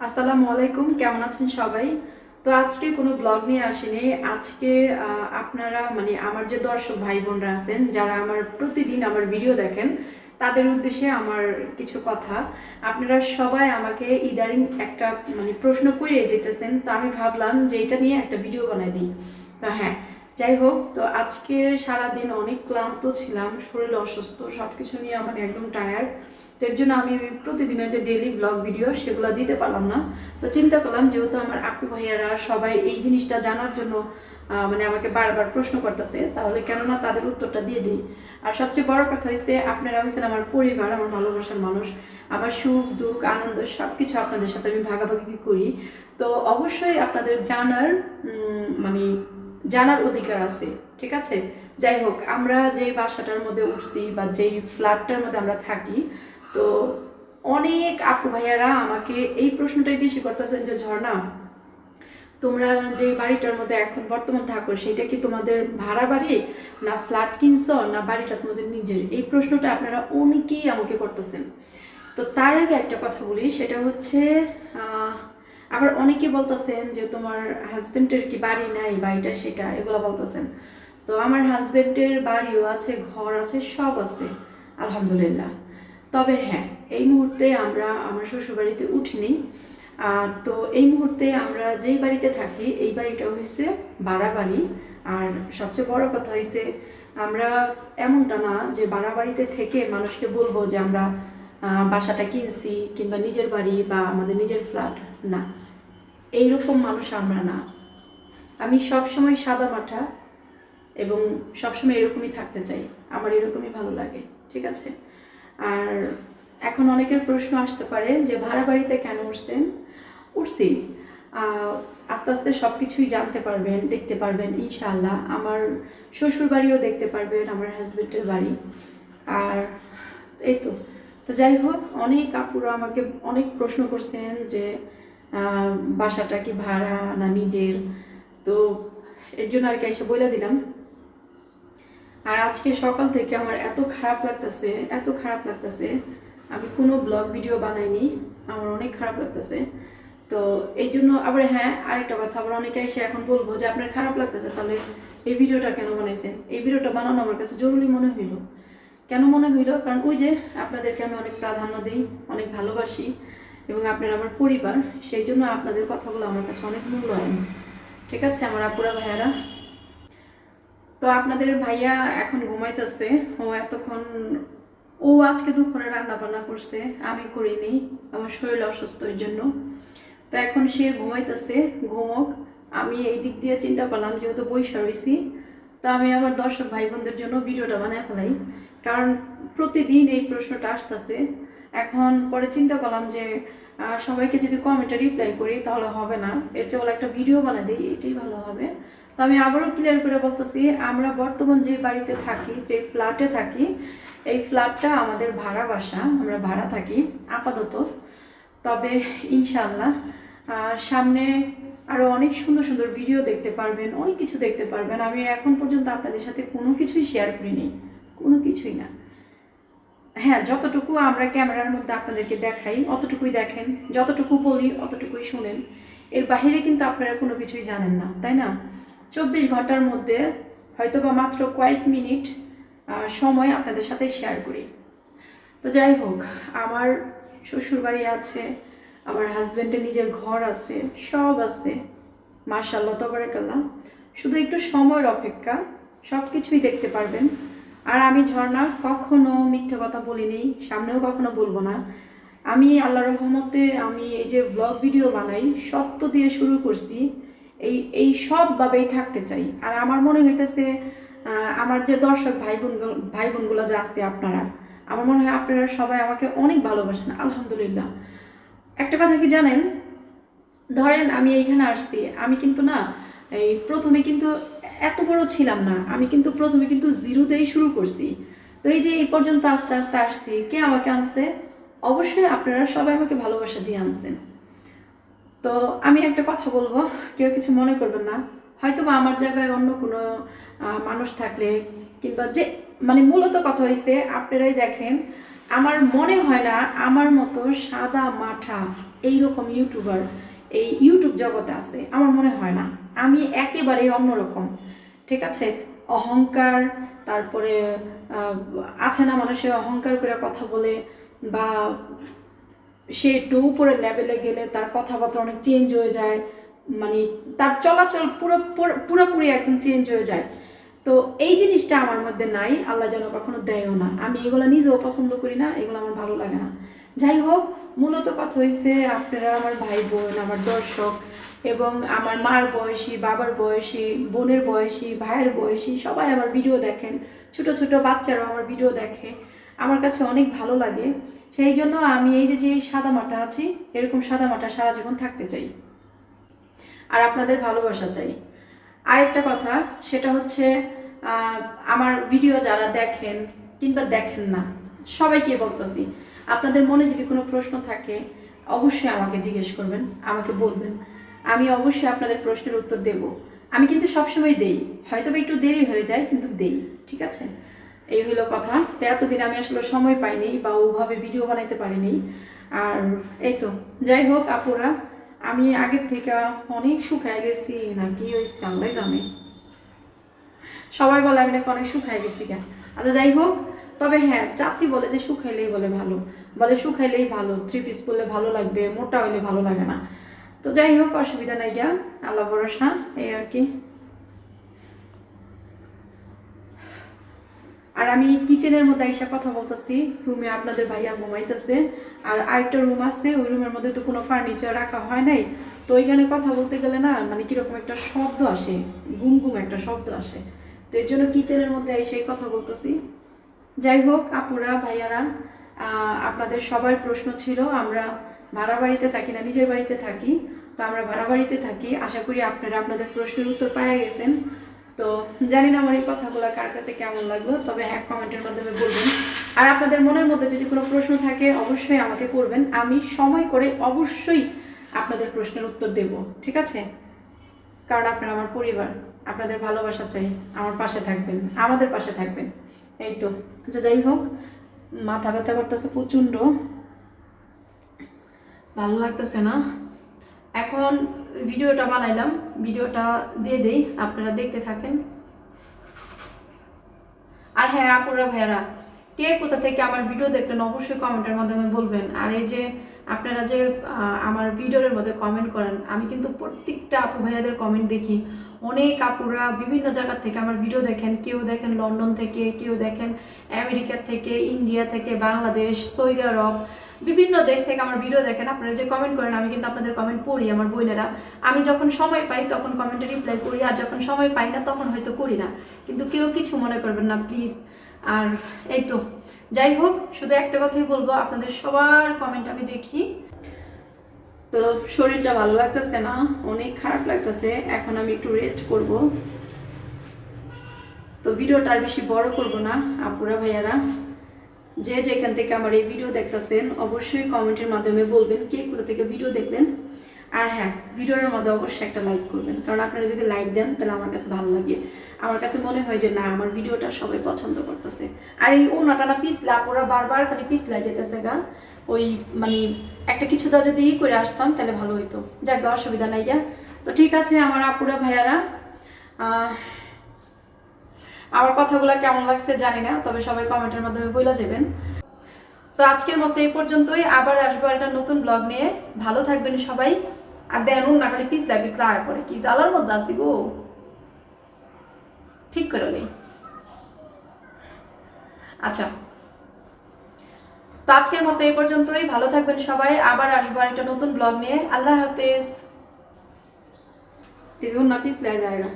আসসালামু আলাইকুম, কেমন আছেন সবাই? তো আজকে কোনো ব্লগ নিয়ে আসিনি। আজকে আপনারা মানে আমার যে দর্শক ভাই বোনরা আছেন, যারা আমার প্রতিদিন আমার ভিডিও দেখেন, তাদের উদ্দেশ্যে আমার কিছু কথা। আপনারা সবাই আমাকে ইদারিং একটা মানে প্রশ্ন করে যেতেছেন, তো আমি ভাবলাম যে এটা নিয়ে একটা ভিডিও বানাই দিই। তো হ্যাঁ যাই হোক, তো আজকে সারাদিন অনেক ক্লান্ত ছিলাম, শরীর অসুস্থ সব কিছু নিয়ে আমার একদম টায়ার্ড তো এর জন্য আমি প্রতিদিনের যে ডেলি ব্লগ ভিডিও সেগুলো দিতে পারলাম না। তো চিন্তা করলাম, যেহেতু আমার আপু ভাইয়ারা সবাই এই জিনিসটা জানার জন্য মানে আমাকে বারবার প্রশ্ন করতেছে, তাহলে কেননা তাদের উত্তরটা দিয়ে দিই। আর সবচেয়ে বড় কথা হয়েছে আপনারা হয়েছেন আমার পরিবার, আমার ভালোবাসার মানুষ। আমার সুখ, দুঃখ, আনন্দ সব কিছু আপনাদের সাথে আমি ভাগাভাগি করি। তো অবশ্যই আপনাদের জানার মানে জানার অধিকার আছে, ঠিক আছে? যাই হোক, আমরা যেই বাসাটার মধ্যে উঠছি বা যেই ফ্ল্যাটটার মধ্যে আমরা থাকি তো অনেক আপু ভাইয়ারা আমাকে এই প্রশ্নটাই বেশি করতেছেন যে, ঝর্ণা, তোমরা যে বাড়িটার মধ্যে এখন বর্তমান থাকো, সেটা কি তোমাদের ভাড়া বাড়ি না ফ্ল্যাট কিনছ না বাড়িটা তোমাদের নিজের? এই প্রশ্নটা আপনারা অনেকেই আমাকে করতেছেন। তো তার আগে একটা কথা বলি, সেটা হচ্ছে আবার অনেকে বলতেছেন যে, তোমার হাজবেন্ডের কি বাড়ি নাই, বাড়িটা সেটা? এগুলো বলতেছেন। তো আমার হাজবেন্ডের বাড়িও আছে, ঘর আছে, সব আছে, আলহামদুলিল্লাহ। তবে হ্যাঁ এই মুহূর্তে আমরা, আমার শ্বশুরবাড়িতে উঠিনি। তো এই মুহূর্তে আমরা যেই বাড়িতে থাকি, এই বাড়িটা হয়েছে ভাড়া বাড়ি আর সবচেয়ে বড় কথা হয়েছে আমরা এমনটা না যে ভাড়া বাড়িতে থেকে মানুষকে বলব যে আমরা বাসাটা কিনছি কিংবা নিজের বাড়ি বা আমাদের নিজের ফ্ল্যাট না, এইরকম মানুষ আমরা না। আমি সবসময় সাদা মাঠা এবং সবসময় এরকমই থাকতে চাই। আমার এরকমই ভালো লাগে, ঠিক আছে? আর এখন অনেকের প্রশ্ন আসতে পারে যে ভাড়া বাড়িতে কেন উঠছেন? উঠছি। আস্তে আস্তে সব কিছুই জানতে পারবেন, দেখতে পারবেন, ইনশাআল্লাহ। আমার শ্বশুর বাড়িও দেখতে পারবেন, আমার হাজবেন্ডের বাড়ি। আর এই তো। তো যাই হোক, অনেক আপুরা আমাকে অনেক প্রশ্ন করছেন যে বাসাটা কি ভাড়া না নিজের? তো এর জন্য আর কি এসে বলে দিলাম। আর আজকে সকাল থেকে আমার এত খারাপ লাগতেছে, এত খারাপ লাগতেছে। আমি কোনো ব্লগ ভিডিও বানাইনি, আমার অনেক খারাপ লাগতেছে। তো এই জন্য আবার হ্যাঁ আরেকটা কথা, আবার অনেকে এসে এখন বলব যে আপনার খারাপ লাগতেছে, তাহলে এই ভিডিওটা কেন বানাইছেন? এই ভিডিওটা বানানো আমার কাছে জরুরি মনে হইল। কেন মনে হইল? কারণ ওই যে আপনাদেরকে আমি অনেক প্রাধান্য দিই, অনেক ভালোবাসি, এবং আপনারা আমার পরিবার, সেই জন্য আপনাদের কথাগুলো আমার কাছে অনেক মূল্যায়ন ঠিক আছে, আমার আপুরা, ভাইয়ারা? তো আপনাদের ভাইয়া এখন ঘুমাইতেছে। ও এতক্ষণ, ও আজকে দুপুরে রান্না বান্না করছে, আমি করিনি, আমার শরীর অসুস্থ এর জন্য। তো এখন সে ঘুমাইতেছে, ঘুমোক। আমি এই দিক দিয়ে চিন্তা করলাম, যেহেতু বৈশা রয়েছি, তো আমি আমার দর্শক ভাই বোনদের জন্য ভিডিওটা বানায় ফেলাই। কারণ প্রতিদিন এই প্রশ্নটা আসতেছে। এখন পরে চিন্তা করলাম যে সবাইকে যদি কমেন্টে রিপ্লাই করি, তাহলে হবে না। এর চেয়ে একটা ভিডিও বানাই দিই, এটাই ভালো হবে। তো আমি আবারও ক্লিয়ার করে বলতেছি, আমরা বর্তমান যে বাড়িতে থাকি, যে ফ্ল্যাটে থাকি, এই ফ্ল্যাটটা আমাদের ভাড়া বাসা, আমরা ভাড়া থাকি আপাতত। তবে ইনশাল্লাহ সামনে আরও অনেক সুন্দর সুন্দর ভিডিও দেখতে পারবেন, অনেক কিছু দেখতে পারবেন। আমি এখন পর্যন্ত আপনাদের সাথে কোনো কিছুই শেয়ার করিনি, কোনো কিছুই না। হ্যাঁ যতটুকু আমরা ক্যামেরার মধ্যে আপনাদেরকে দেখাই, অতটুকুই দেখেন, যতটুকু বলি, অতটুকুই শুনেন। এর বাইরে কিন্তু আপনারা কোনো কিছুই জানেন না, তাই না? চব্বিশ ঘণ্টার মধ্যে হয়তো বা মাত্র কয়েক মিনিট সময় আপনাদের সাথে শেয়ার করি। তো যাই হোক, আমার শ্বশুরবাড়ি আছে, আমার হাজব্যান্ডের নিজের ঘর আছে, সব আছে। মার্শাল্লাহ তবরাকাল্লাহ। শুধু একটু সময়ের অপেক্ষা সব কিছুই দেখতে পারবেন। আর আমি ঝর্ণা কখনো মিথ্যে কথা বলিনি, সামনেও কখনো বলব না। আমি আল্লাহ রহমতে আমি এই যে ব্লগ ভিডিও বানাই, সত্য দিয়ে শুরু করছি। এই এই সৎভাবেই থাকতে চাই। আর আমার মনে হইতেছে আমার যে দর্শক ভাই বোন ভাই বোনগুলো যা আছে আপনারা, আমার মনে হয় আপনারা সবাই আমাকে অনেক ভালোবাসেন, আলহামদুলিল্লাহ। একটা কথা কি জানেন? ধরেন আমি এইখানে আসছি, আমি কিন্তু না, এই প্রথমে কিন্তু এত বড় ছিলাম না, আমি কিন্তু প্রথমে কিন্তু জিরোতেই শুরু করছি। তো এই যে এই পর্যন্ত আস্তে আস্তে আসছি, কে আমাকে আনছে? অবশ্যই আপনারা সবাই আমাকে ভালোবাসা দিয়ে আনছেন। তো আমি একটা কথা বলব, কেউ কিছু মনে করবেন না। হয়তো বা আমার জায়গায় অন্য কোনো মানুষ থাকলে কিংবা যে মানে মূলত কথা হয়েছে আপনারাই দেখেন, আমার মনে হয় না আমার মতো সাদা মাঠা এইরকম ইউটিউবার এই ইউটিউব জগতে আছে, আমার মনে হয় না। আমি একেবারেই অন্যরকম, ঠিক আছে? অহংকার, তারপরে আছে না মানুষের অহংকার করে কথা বলে বা সে একটু উপরের লেভেলে গেলে তার কথাবার্তা অনেক চেঞ্জ হয়ে যায়। মানে তার চলাচল পুরো, পুরো- পুরোপুরি একদম চেঞ্জ হয়ে যায়। তো এই জিনিসটা আমার মধ্যে নাই, আল্লাহ যেন কখনো দেয়ও না। আমি এগুলো নিজেও পছন্দ করি না, এগুলো আমার ভালো লাগে না। যাই হোক, মূলত কথা হয়েছে আপনারা আমার ভাই বোন, আমার দর্শক এবং আমার মার বয়সী, বাবার বয়সী, বোনের বয়সী, ভাইয়ের বয়সী, সবাই আমার ভিডিও দেখেন। ছোট ছোট বাচ্চারাও আমার ভিডিও দেখে। আমার কাছে অনেক ভালো লাগে। সেই জন্য আমি এই যে যে সাদা মাটা আছি, এরকম সাদা মাটা সারা জীবন থাকতে চাই। আর আপনাদের ভালোবাসা চাই। আরেকটা কথা, সেটা হচ্ছে আমার ভিডিও যারা দেখেন কিংবা দেখেন না, সবাইকে বলতেছি, আপনাদের মনে যদি কোনো প্রশ্ন থাকে, অবশ্যই আমাকে জিজ্ঞেস করবেন, আমাকে বলবেন। আমি অবশ্যই আপনাদের প্রশ্নের উত্তর দেব। আমি কিন্তু সবসময় দেই। হয়তো একটু দেরি হয়ে যায়, কিন্তু দেই, ঠিক আছে? এই হলো কথা। তো এতদিন আমি আসলে সময় পাইনি বা ওভাবে ভিডিও বানাইতে পারিনি। আর এই তো, যাই হোক আপুরা, আমি আগের থেকে অনেক শুকায় গেছি, না কি হয়েছে আল্লাহ জানে। সবাই বলে আমি নাকি অনেক শুকায় গেছি কেন? আচ্ছা যাই হোক, তবে হ্যাঁ চাচি বলে যে শুকাইলেই বলে ভালো। বলে শুকাইলেই ভালো থ্রি পিস পরলে ভালো লাগবে, মোটা হইলে ভালো লাগে না। তো যাই হোক, অসুবিধা নাই গা, আল্লাহ ভরসা, এই আর কি। আর আমি কিচেনের মধ্যে এসে কথা বলতেছি রুমে আপনাদের ভাইয়া ঘুমাইতেছে, আর আরেকটা রুম আছে, ওই রুমের মধ্যে তো কোনো ফার্নিচার রাখা হয় নাই, তো ওইখানে কথা বলতে গেলে না মানে কীরকম একটা শব্দ আসে গুম গুম একটা শব্দ আসে। তো এর জন্য কিচেনের মধ্যে এসে কথা বলতেছি। যাই হোক, আপুরা, ভাইয়ারা আপনাদের সবার প্রশ্ন ছিল, আমরা ভাড়া বাড়িতে থাকি না, নিজের বাড়িতে থাকি, তো আমরা ভাড়া বাড়িতে থাকি, আশা করি আপনারা আপনাদের প্রশ্নের উত্তর পাওয়া গেছেন। তো জানি না আমার এই কথাগুলো কার কাছে কেমন লাগল, তবে হ্যাঁ কমেন্টের মাধ্যমে বলবেন। আর আপনাদের মনের মধ্যে যদি কোনো প্রশ্ন থাকে, অবশ্যই আমাকে করবেন। আমি সময় করে অবশ্যই আপনাদের প্রশ্নের উত্তর দেব, ঠিক আছে? কারণ আপনারা আমার পরিবার, আপনাদের ভালোবাসা চাই, আমার পাশে থাকবেন, আমাদের পাশে থাকবেন। এই তো আচ্ছা যাই হোক, মাথা ব্যথা করতেছে প্রচণ্ড। ভালো লাগতেছে না? এখন ভিডিওটা বানাইলাম। ভিডিওটা দিয়ে দেই, আপনারা দেখতে থাকেন। আর হ্যাঁ আপুরা, ভাইয়ারা, কে কোথা থেকে আমার ভিডিও দেখলেন অবশ্যই কমেন্টের মাধ্যমে বলবেন। আর এই যে আপনারা যে আমার ভিডিওর মধ্যে কমেন্ট করেন, আমি কিন্তু প্রত্যেকটা আপু ভাইয়াদের কমেন্ট দেখি। অনেক আপুরা বিভিন্ন জায়গা থেকে আমার ভিডিও দেখেন, কেউ দেখেন লন্ডন থেকে, কেউ দেখেন আমেরিকা থেকে, ইন্ডিয়া থেকে, বাংলাদেশ, সৌদি আরব, বিভিন্ন দেশ থেকে আমার ভিডিও দেখেন। আপনারা যে কমেন্ট করেন, আমি কিন্তু আপনাদের কমেন্ট পড়ি আমার বোনেরা। আমি যখন সময় পাই তখন কমেন্টে রিপ্লাই করি, আর যখন সময় পাই না তখন হয়তো করি না। কিন্তু কেউ কিছু মনে করবেন না প্লিজ আর এই তো। যাই হোক, শুধু একটা কথাই বলব, আপনাদের সবার কমেন্ট আমি দেখি। তো শরীরটা ভালো লাগতেছে না? অনেক খারাপ লাগতেছে। এখন আমি একটু রেস্ট করব। তো ভিডিওটা আর বেশি বড় করব না, আপুরা, ভাইয়ারা। যে যেখান থেকে আমার এই ভিডিও দেখতেছেন, অবশ্যই কমেন্টের মাধ্যমে বলবেন কে কোথা থেকে ভিডিও দেখলেন। আর হ্যাঁ ভিডিওর মধ্যে অবশ্যই একটা লাইক করবেন। কারণ আপনারা যদি লাইক দেন, তাহলে আমার কাছে ভালো লাগে। আমার কাছে মনে হয় যে, না, আমার ভিডিওটা সবাই পছন্দ করতেছে। আর এই ওনাটা না পিছলা, ওরা বারবার খালি পিছলা যেতেছে গা। ওই মানে একটা কিছুটা যদি ই করে আসতাম, তাহলে ভালো হইতো। যাক অসুবিধা নাই গা। তো ঠিক আছে, আমার আপুরা, ভাইয়ারা আমার কথাগুলো কেমন লাগছে জানি না, তবে সবাই কমেন্টের মাধ্যমে বইলা যাবেন। তো আজকের মতো এই পর্যন্তই। আবার আসব একটা নতুন ব্লগ নিয়ে। ভালো থাকবেন সবাই। আর দেন না খালি পিছলা পিছলা আয় পরে কি জ্বালার মধ্যে আসি গো? ঠিক করে নেই আচ্ছা। তো আজকের মতো এই পর্যন্তই। ভালো থাকবেন সবাই। আবার আসব একটা নতুন ব্লগ নিয়ে। আল্লাহ হাফেজ। পিছন না পিছলে জায়গা